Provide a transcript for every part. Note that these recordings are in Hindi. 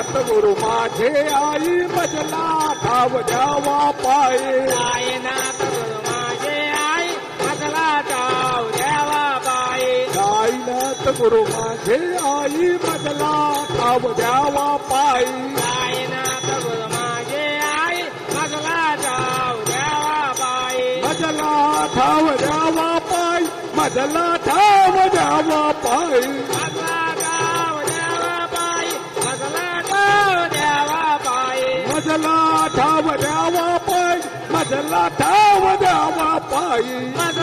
साईनाथ गुरु माझे आई मजला ठाव द्यावा पाये साईनाथ गुरु माझे आई मजला जाऊ देवा बाई साईनाथ गुरु माझे आई मजला ठाव द्यावा पायी साईनाथ गुरु माझे आई मजला जाऊ देवा बाई मजला ठाव द्यावा पायी मजला ठाव द्यावा पायी தாய் மத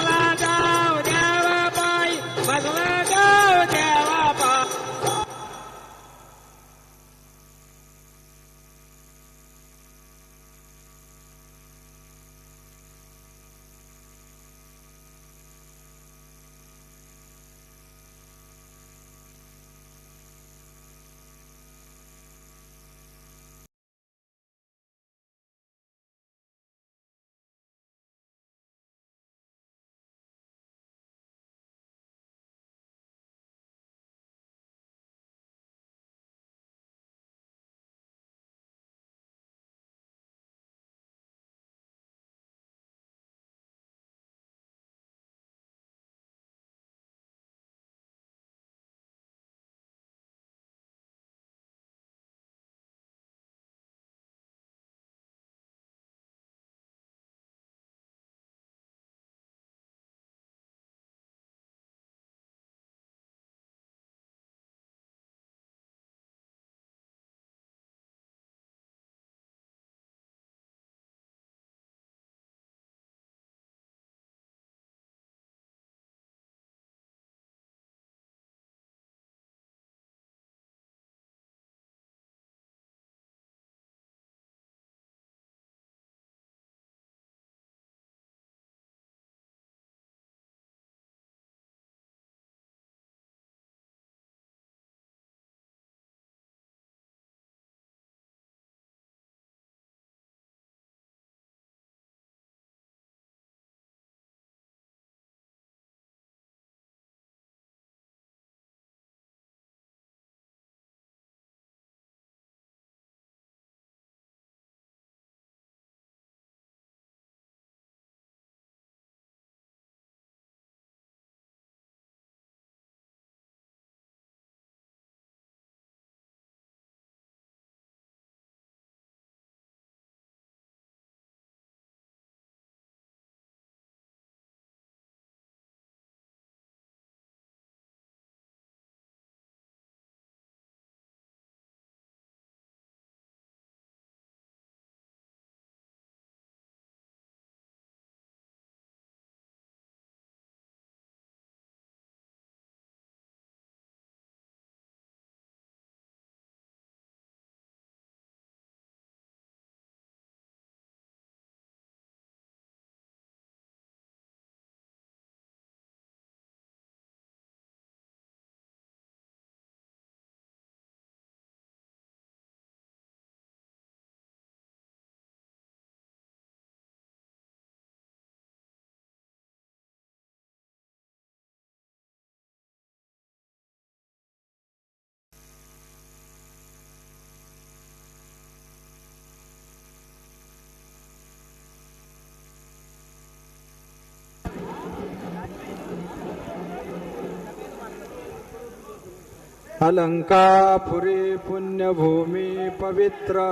अलंकापुरी पुण्यभूमी पवित्र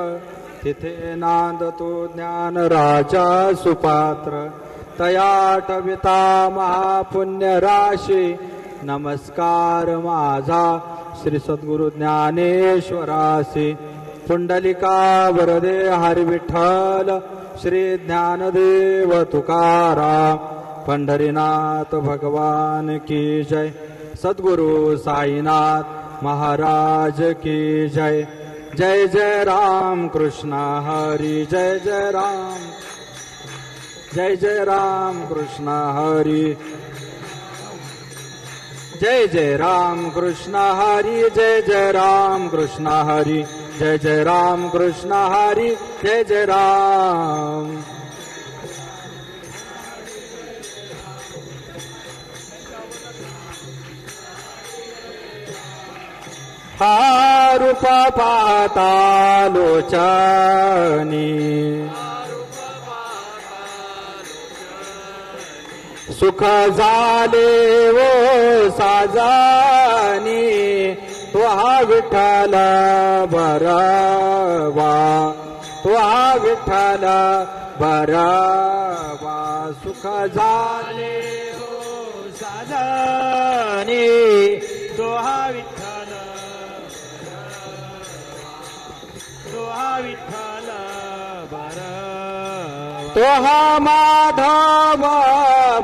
तिथे नांदतो ज्ञान राजा सुपात्र। तयाटविता महापुण्य राशी नमस्कार माझा श्री सद्गुरु ज्ञानेश्वरासी। पुंडलिका वरदे हरी विठ्ठल श्री ज्ञानदेव तुकाराम पंढरीनाथ भगवान की जय। सद्गुरु साईनाथ महाराज की जय। जय जय राम कृष्ण हरि, जय जय राम। जय जय राम कृष्ण हरि। जय जय राम कृष्ण हरि, जय जय राम कृष्ण हरि। जय जय राम कृष्ण हरि, जय जय राम। हा रूप पातालोचनी सुख झाले वो साजानी तुहा विठ्ठल बरवा तुहा विठ्ठल बरवा सुख झाले वो साजानी तुहा विठ्ठल तो हा विठ्ठल बरवा तो हा माधव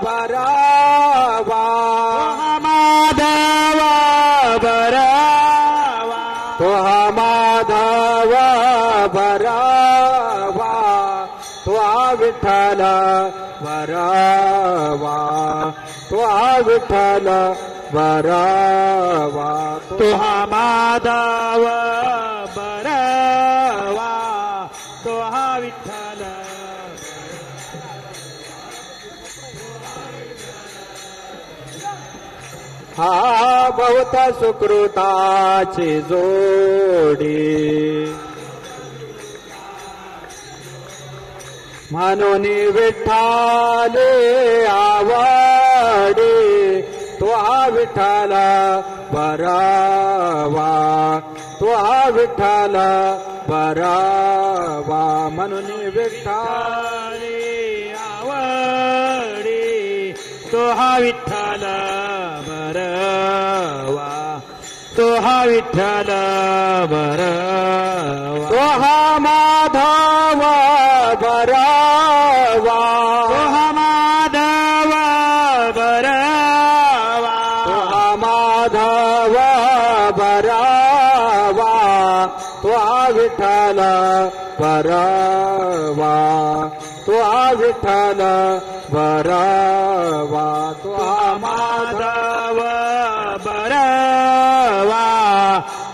बरावा माधव बरवा तो हा माधव बरावा तो हा विठ्ठल बरावा विठ्ठल बरावा तो हा माधव हा विठ्ठल हा बहुत सुकृताची जोडी। म्हणून विठ्ठाले आवडे तो हा विठ्ठल बरावा तो हा विठाला बरावा म्हणून विठ्ठल रे आवडे तो हा विठ्ठल बरवा तो हा विठ्ठल बरवा तो हा माधव बरावा। बरावा तो हा विठ्ठल बरावा तो माधव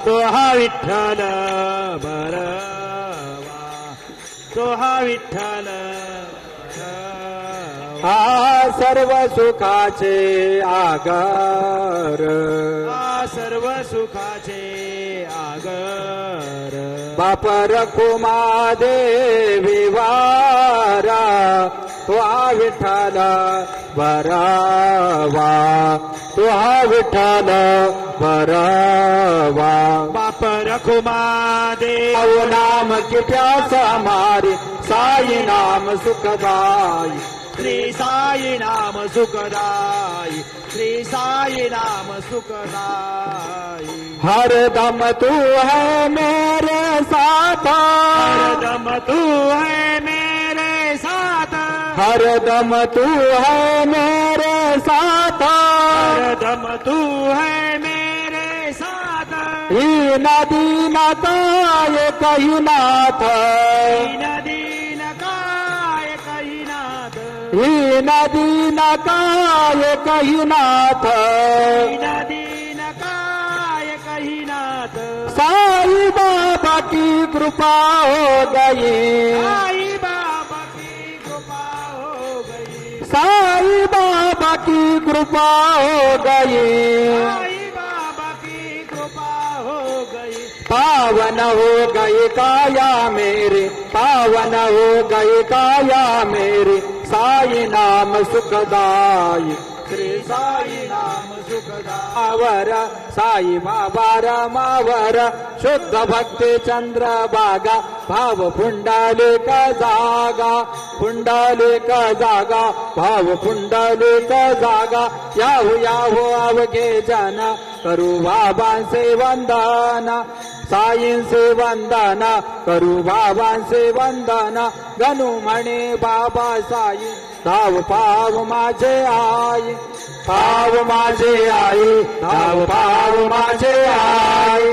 तो हा विठ्ठल बरवा तो हा विठ्ठल. हा सर्व सुखाचे आगर हा सर्व सुखाचे बापर देवी वारा तुहा विठाला बरावा तुहा विठाला बरावा बापर देव नाम किट्या समारी साई नाम सुखदाई. श्री साई नाम सुखदाई. श्री साई राम सुखदाई हर दम तू है मेरे साथ। हर दम तू है मेरे साथ। हर दम तू है मेरे साथ। हर दम तू है मेरे साथ। नदी न ये कही नाथ नदी ही नदी न काय कही नाथ। साई बाबा की कृपा हो गई। साई बाबा की कृपा हो गई साई बाबा की कृपा हो गई साई बाबा की कृपा हो गई। पावन हो गई काया मेरे, पावन हो गई काया मेरे। साई नाम सुखदाई श्री साई नाम सुखदावर साई बाबा रमावर शुद्ध भक्ति चंद्र बागा भाव पुंडलिक जागा पुंडलिक जागा भाव पुंडलिक जागा। याहू याहू अवघे जन करू बाबांचे वंदन साईंचे वंदन करू बाबांचे वंदन। गणू म्हणे बाबा साई, धाव पाव माझे आई। पाव माझे आई, धाव पाव माझे आई।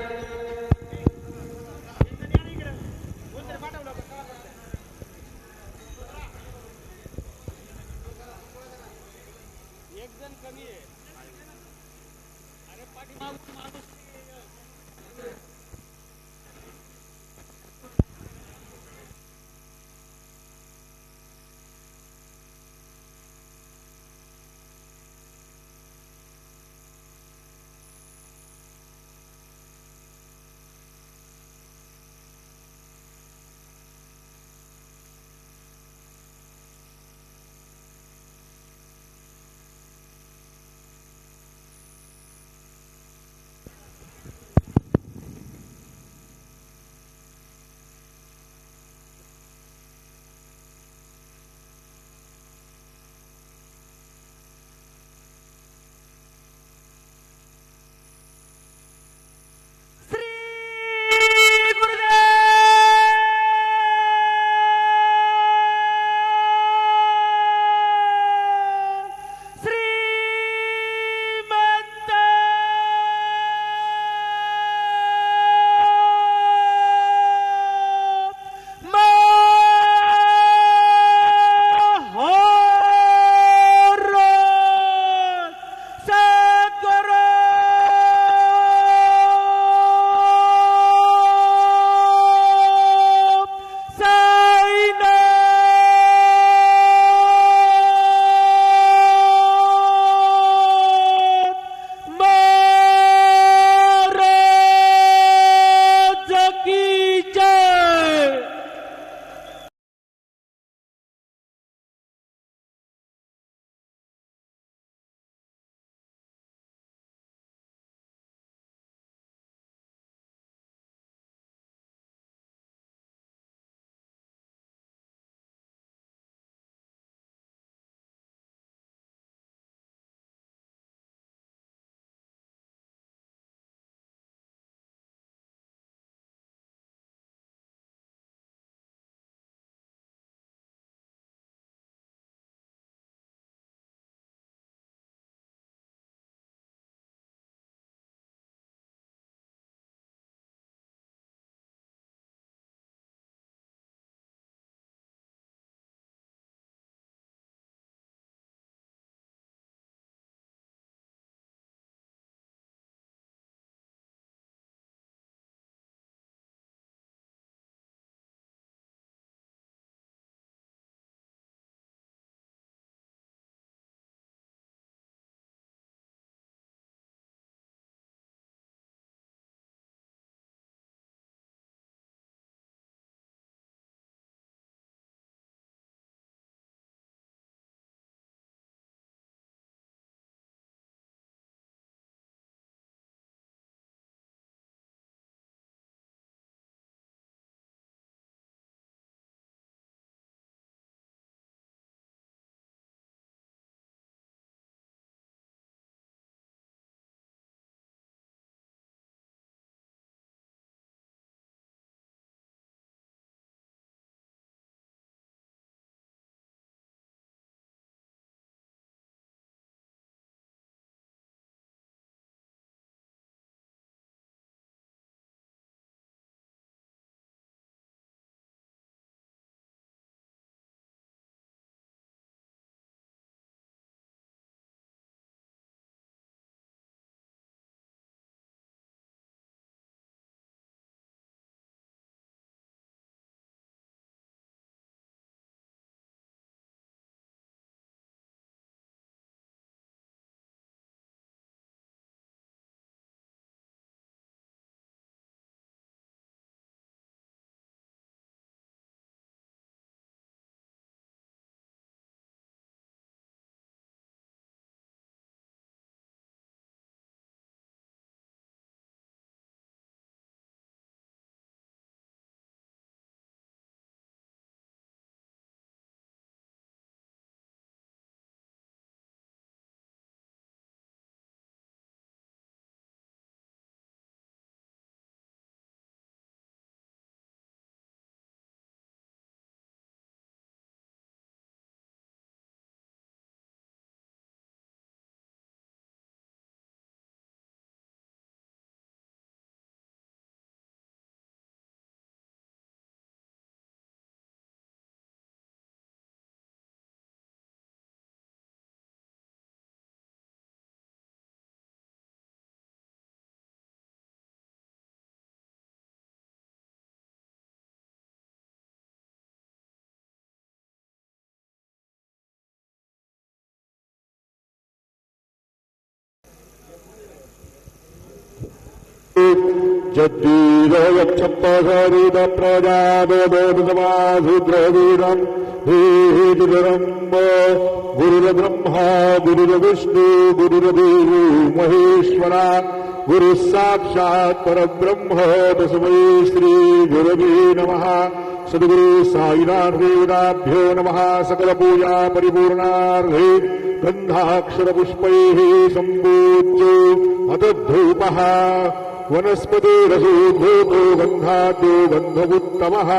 जद्वीरयक्षपहरिद प्रजादोदसमाधुद्रवीरम् धीरम्ब गुरुर्ब्रह्मा, गुरुर्विष्णु गुरुर्देवो महेश्वरा गुरुः साक्षात् परब्रह्म तस्मै श्रीगुरवे नमः। सद्गुरु साईनाथेनाभ्यो नमः। सकलपूजा परिपूर्णार्थे गन्धाक्षरपुष्पैः सम्पूज्यो अतद्धूपः। वनस्पतिरसो भूतो गन्धाद्यो बन्धगुत्तमः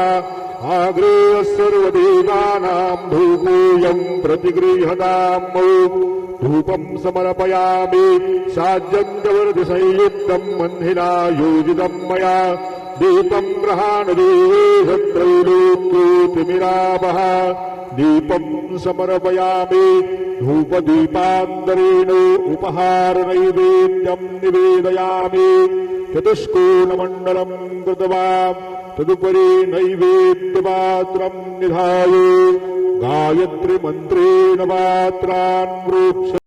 आग्रेयः सर्वदेवानाम् भूपूयम् प्रतिगृह्यताम् धूपम् समर्पयामि। साजम् जवर्तिसंयुक्तम् बन्धिना योजितम् मया। दीपम् ग्रहाणदेवे सत्रैलोक्योतिमिरापः दीपम् समर्पयामि धूपदीपान्तरेण उपहारनैवेद्यम् निवेदयामि। चतुष्कोणमण्डलम् कृतवान् तदुपरि नैवेद्यपात्रम् निधाय। गायत्रिमन्त्रेण पात्रान् वृक्ष